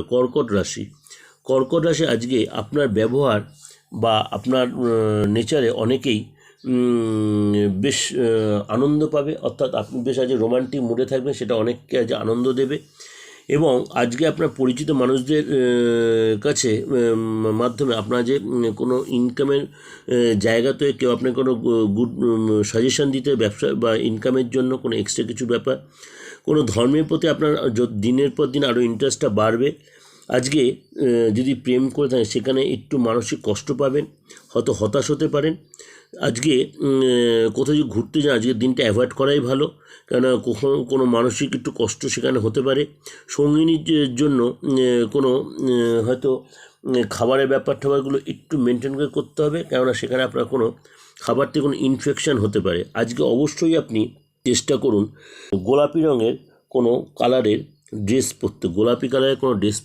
হবে কর্কট রাশি। কর্কট রাশি আজকে আপনার ব্যবহার বা আপনার নেচারে অনেকেই বেশ আনন্দ পাবে। অর্থাৎ আপনি বেশ আজ রোমান্টিক মুডে থাকবেন, সেটা অনেককে আজ আনন্দ দেবে। এবং আজকে আপনার পরিচিত মানুষদের কাছে মাধ্যমে আপনার যে কোনো ইনকামের জায়গাতে কেউ আপনাকে কোনো গুড সাজেশান দিতে, ব্যবসা বা ইনকামের জন্য কোনো এক্সট্রা কিছু ব্যাপার, কোনো ধর্মের প্রতি আপনার দিনের পর দিন আরও ইন্টারেস্টটা বাড়বে আজকে যদি প্রেম করে থাকেন, সেখানে একটু মানসিক কষ্ট পাবেন, হয়তো হতাশ হতে পারেন। আজকে কোথাও যদি ঘুরতে যান, আজকে দিনটা অ্যাভয়েড করাই ভালো। কেননা, কখনো কোনো মানসিক একটু কষ্ট সেখানে হতে পারে। সঙ্গিনীর জন্য কোনো হয়তো খাবারের ব্যাপার ট্যাপারগুলো একটু মেনটেন করে করতে হবে। কেননা, সেখানে আপনার কোনো খাবার থেকে কোনো ইনফেকশান হতে পারে। আজকে অবশ্যই আপনি চেষ্টা করুন, গোলাপি রঙের কোনো কালারের ড্রেস পরতে। গোলাপি কালারের কোনো ড্রেস